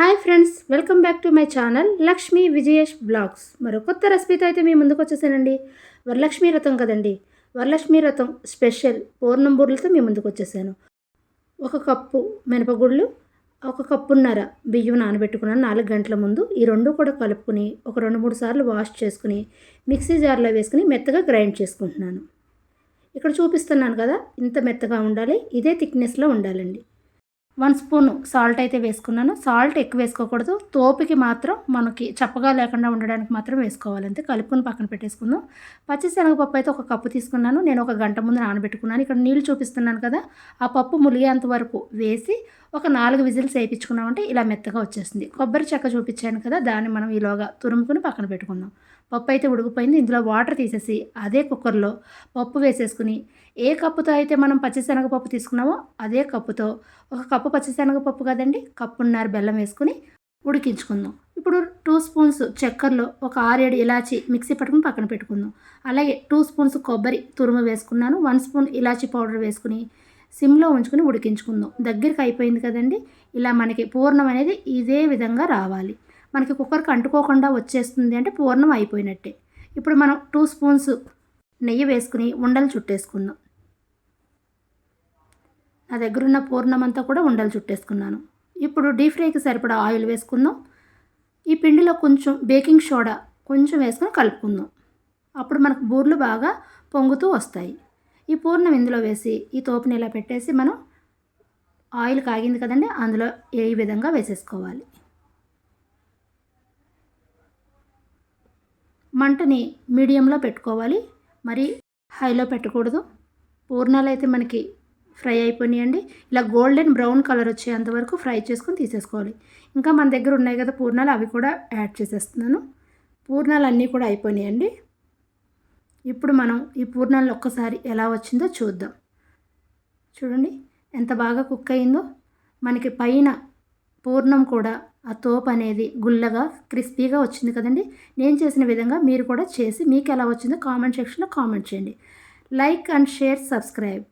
Hi friends welcome back to my channel Lakshmi Vijayesh vlogs. మరో కొత్త రెసిపీతో అయితే మీ ముందుకు వచ్చేసానండి. వరలక్ష్మీ రథం కదండి వరలక్ష్మీ రథం స్పెషల్ పూర్ణం బూరెలతో మీ ముందుకు వచ్చేసాను. ఒక కప్పు మినపగుళ్ళు ఒక కప్పున్నర బియ్యం నానబెట్టుకున్నాను నాలుగు గంటల ముందు ఈ రెండు కూడా కలుపుకుని ఒక రెండు మూడు సార్లు వాష్ చేసుకుని మిక్సీ జార్లో వేసుకుని మెత్తగా గ్రైండ్ చేసుకుంటున్నాను. ఇక్కడ చూపిస్తున్నాను కదా ఇంత మెత్తగా ఉండాలి ఇదే థిక్నెస్లో ఉండాలండి. వన్ స్పూన్ సాల్ట్ అయితే వేసుకున్నాను. సాల్ట్ ఎక్కువ వేసుకోకూడదు. తోపుకి మాత్రం మనకి చప్పగా లేకుండా ఉండడానికి మాత్రం వేసుకోవాలి. అంతే కలుపుకొని పక్కన పెట్టేసుకుందాం. పచ్చిశనగపప్పు అయితే ఒక కప్పు తీసుకున్నాను. నేను ఒక గంట ముందు నానబెట్టుకున్నాను. ఇక్కడ నీళ్ళు చూపిస్తున్నాను కదా ఆ పప్పు ములిగేంత వరకు వేసి ఒక నాలుగు విజిల్స్ వేయించుకున్నామంటే ఇలా మెత్తగా వచ్చేస్తుంది కొబ్బరి చెక్క చూపించాను కదా దాన్ని మనం ఈలోగా తురుముకుని పక్కన పెట్టుకుందాం. పప్పు అయితే ఉడికిపోయింది. ఇందులో వాటర్ తీసేసి అదే కుక్కర్లో పప్పు వేసేసుకుని ఏ కప్పుతో అయితే మనం పచ్చిశనగపప్పు తీసుకున్నామో అదే కప్పుతో. ఒక కప్పు పచ్చిశనగపప్పు కదండి కప్పున్నర బెల్లం వేసుకుని ఉడికించుకుందాం. ఇప్పుడు టూ స్పూన్స్ చక్కెరలో ఒక ఆరేడు ఇలాచి మిక్సీ పట్టుకుని పక్కన పెట్టుకుందాం. అలాగే టూ స్పూన్స్ కొబ్బరి తురుము వేసుకున్నాను వన్ స్పూన్ ఇలాచి పౌడర్ వేసుకుని సిమ్లో ఉంచుకుని ఉడికించుకుందాం. దగ్గరికి అయిపోయింది కదండి ఇలా మనకి పూర్ణం అనేది ఇదే విధంగా రావాలి. మనకి కుక్కర్కి అంటుకోకుండా వచ్చేస్తుంది అంటే పూర్ణం అయిపోయినట్టే. ఇప్పుడు మనం టూ స్పూన్స్ నెయ్యి వేసుకుని ఉండలు చుట్టేసుకుందాం. నా దగ్గర ఉన్న పూర్ణం అంతా కూడా ఉండలు చుట్టేసుకున్నాను. ఇప్పుడు డీప్ ఫ్రైకి సరిపడా ఆయిల్ వేసుకుందాం. ఈ పిండిలో కొంచెం బేకింగ్ సోడా కొంచెం వేసుకొని కలుపుకుందాం. అప్పుడు మనకు బూర్లు బాగా పొంగుతూ వస్తాయి. ఈ పూర్ణం ఇందులో వేసి ఈ తోపుని ఇలా పెట్టేసి మనం ఆయిల్ కాగింది కదండి అందులో ఏ విధంగా వేసేసుకోవాలి. మంటని మీడియంలో పెట్టుకోవాలి. మరి హైలో పెట్టకూడదు. పూర్ణాలు అయితే మనకి ఫ్రై అయిపోయినాయండి. ఇలా గోల్డెన్ బ్రౌన్ కలర్ వచ్చేంత వరకు ఫ్రై చేసుకొని తీసేసుకోవాలి. ఇంకా మన దగ్గర ఉన్నాయి కదా పూర్ణాలు అవి కూడా యాడ్ చేసేస్తున్నాను. పూర్ణాలు అన్నీ కూడా అయిపోయినాయండి. ఇప్పుడు మనం ఈ పూర్ణాలు ఒక్కసారి ఎలా వచ్చిందో చూద్దాం. చూడండి ఎంత బాగా కుక్ అయిందో. మనకి పైన పూర్ణం కూడా ఆ తోపు అనేది గుల్లగా క్రిస్పీగా వచ్చింది కదండి. నేను చేసిన విధంగా మీరు కూడా చేసి మీకు ఎలా వచ్చిందో కామెంట్ సెక్షన్లో కామెంట్ చేయండి. Like and share subscribe.